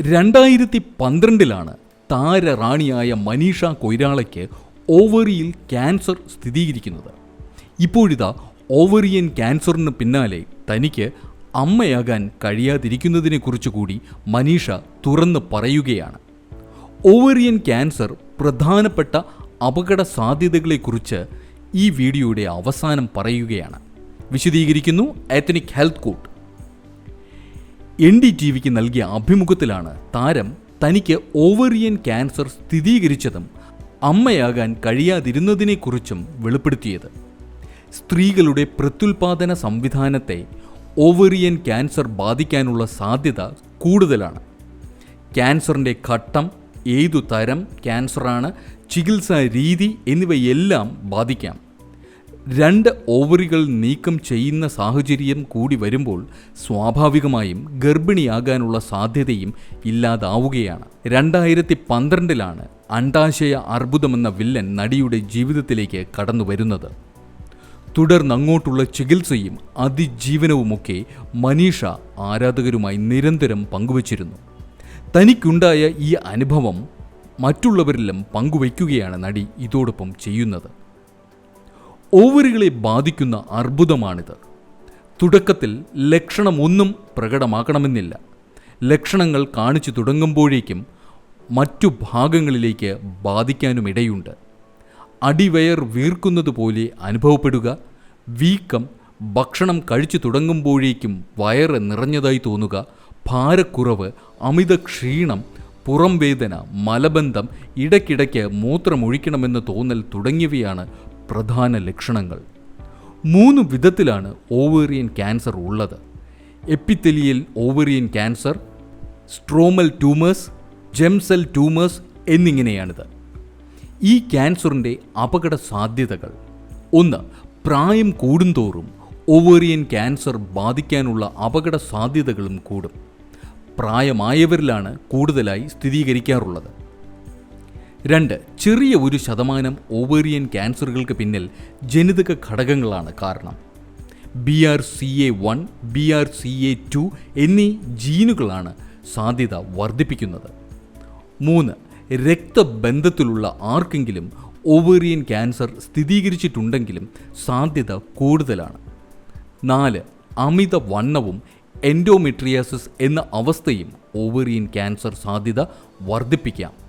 രണ്ടായിരത്തി പന്ത്രണ്ടിലാണ് താരറാണിയായ മനീഷ കൊയ്രാളയ്ക്ക് ഓവറിയിൽ ക്യാൻസർ സ്ഥിരീകരിക്കുന്നത്. ഇപ്പോഴിതാ ഓവറിയൻ ക്യാൻസറിന് പിന്നാലെ തനിക്ക് അമ്മയാകാൻ കഴിയാതിരിക്കുന്നതിനെക്കുറിച്ച് കൂടി മനീഷ തുറന്ന് പറയുകയാണ്. ഓവറിയൻ ക്യാൻസർ പ്രധാനപ്പെട്ട അപകട സാധ്യതകളെക്കുറിച്ച് ഈ വീഡിയോയുടെ അവസാനം പറയുകയാണ്. വിശദീകരിക്കുന്നു ethnic health court N D T വിക്ക് നൽകിയ അഭിമുഖത്തിലാണ് താരം തനിക്ക് ഓവറിയൻ ക്യാൻസർ സ്ഥിരീകരിച്ചതും അമ്മയാകാൻ കഴിയാതിരുന്നതിനെക്കുറിച്ചും വെളിപ്പെടുത്തിയത്. സ്ത്രീകളുടെ പ്രത്യുൽപാദന സംവിധാനത്തെ ഓവറിയൻ ക്യാൻസർ ബാധിക്കാനുള്ള സാധ്യത കൂടുതലാണ്. ക്യാൻസറിന്റെ ഘട്ടം ഏതു തരം ക്യാൻസറാണ് ചികിത്സാ രീതി എന്നിവയെല്ലാം ബാധിക്കാം. രണ്ട് ഓവറികൾ നീക്കം ചെയ്യുന്ന സാഹചര്യം കൂടി വരുമ്പോൾ സ്വാഭാവികമായും ഗർഭിണിയാകാനുള്ള സാധ്യതയും ഇല്ലാതാവുകയാണ്. രണ്ടായിരത്തി പന്ത്രണ്ടിലാണ് അണ്ടാശയ അർബുദമെന്ന വില്ലൻ നടിയുടെ ജീവിതത്തിലേക്ക് കടന്നു വരുന്നത് തുടർന്നങ്ങോട്ടുള്ള ചികിത്സയും അതിജീവനവുമൊക്കെ മനീഷ ആരാധകരുമായി നിരന്തരം പങ്കുവച്ചിരുന്നു. തനിക്കുണ്ടായ ഈ അനുഭവം മറ്റുള്ളവരിലും പങ്കുവയ്ക്കുകയാണ് നടി ഇതോടൊപ്പം ചെയ്യുന്നത്. ഓവറുകളെ ബാധിക്കുന്ന അർബുദമാണിത്. തുടക്കത്തിൽ ലക്ഷണമൊന്നും പ്രകടമാക്കണമെന്നില്ല. ലക്ഷണങ്ങൾ കാണിച്ചു തുടങ്ങുമ്പോഴേക്കും മറ്റു ഭാഗങ്ങളിലേക്ക് ബാധിക്കാനുമിടയുണ്ട്. അടിവയർ വീർക്കുന്നത് പോലെ അനുഭവപ്പെടുക വീക്കം ഭക്ഷണം കഴിച്ചു തുടങ്ങുമ്പോഴേക്കും വയറ് നിറഞ്ഞതായി തോന്നുക ഭാരക്കുറവ് അമിത ക്ഷീണം പുറം വേദന മലബന്ധം ഇടയ്ക്കിടയ്ക്ക് മൂത്രമൊഴിക്കണമെന്ന് തോന്നൽ തുടങ്ങിയവയാണ് പ്രധാന ലക്ഷണങ്ങൾ. മൂന്ന് വിധത്തിലാണ് ഓവേറിയൻ ക്യാൻസർ ഉള്ളത്. Epithelial ovarian cancer stromal tumours germ cell tumours എന്നിങ്ങനെയാണിത്. ഈ ക്യാൻസറിന്റെ അപകട സാധ്യതകൾ. ഒന്ന് പ്രായം കൂടുന്തോറും ഓവേറിയൻ ക്യാൻസർ ബാധിക്കാനുള്ള അപകട സാധ്യതകളും കൂടും. പ്രായമായവരിലാണ് കൂടുതലായി സ്ഥിരീകരിക്കാറുള്ളത്. രണ്ട് ചെറിയ ഒരു ശതമാനം ഓവേറിയൻ ക്യാൻസറുകൾക്ക് പിന്നിൽ ജനിതക ഘടകങ്ങളാണ് കാരണം. B R C A one B R C A two എന്നീ ജീനുകളാണ് സാധ്യത വർദ്ധിപ്പിക്കുന്നത്. മൂന്ന് രക്തബന്ധത്തിലുള്ള ആർക്കെങ്കിലും ഓവേറിയൻ ക്യാൻസർ സ്ഥിരീകരിച്ചിട്ടുണ്ടെങ്കിലും സാധ്യത കൂടുതലാണ്. നാല് അമിത വണ്ണവും എൻഡോമെട്രിയാസിസ് എന്ന അവസ്ഥയും ഓവേറിയൻ ക്യാൻസർ സാധ്യത വർദ്ധിപ്പിക്കാം.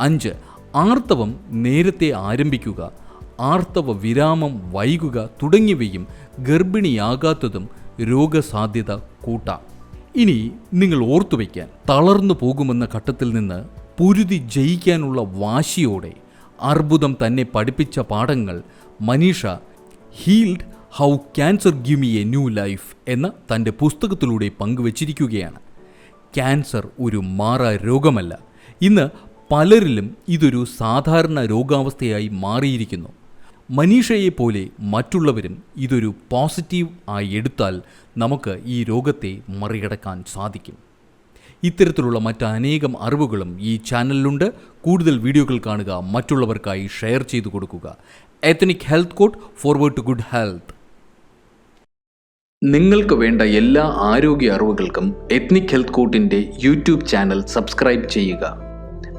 അഞ്ച് ആർത്തവം നേരത്തെ ആരംഭിക്കുക ആർത്തവ വിരാമം വൈകുക തുടങ്ങിയവയും ഗർഭിണിയാകാത്തതും രോഗസാധ്യത കൂട്ടാം. ഇനി നിങ്ങൾ ഓർത്തുവയ്ക്കാൻ തളർന്നു പോകുമെന്ന ഘട്ടത്തിൽ നിന്ന് പൊരുതി ജയിക്കാനുള്ള വാശിയോടെ അർബുദം തന്നെ പഠിപ്പിച്ച പാഠങ്ങൾ Manisha healed how cancer give me a new life എന്ന തന്റെ പുസ്തകത്തിലൂടെ പങ്കുവച്ചിരിക്കുകയാണ്. ക്യാൻസർ ഒരു മാറാ രോഗമല്ല ഇന്ന് പലരിലും ഇതൊരു സാധാരണ രോഗാവസ്ഥയായി മാറിയിരിക്കുന്നു. മനീഷയെ പോലെ മറ്റുള്ളവരും ഇതൊരു പോസിറ്റീവ് ആയി എടുത്താൽ നമുക്ക് ഈ രോഗത്തെ മറികടക്കാൻ സാധിക്കും. ഇത്തരത്തിലുള്ള മറ്റനേകം അറിവുകളും ഈ ചാനലിലുണ്ട്. കൂടുതൽ വീഡിയോകൾ കാണുക മറ്റുള്ളവർക്കായി ഷെയർ ചെയ്തു കൊടുക്കുക. Ethnic health code forward to good health നിങ്ങൾക്ക് വേണ്ട എല്ലാ ആരോഗ്യ അറിവുകൾക്കും എത്നിക് ഹെൽത്ത് കോട്ടിന്റെ യൂട്യൂബ് ചാനൽ സബ്സ്ക്രൈബ് ചെയ്യുക.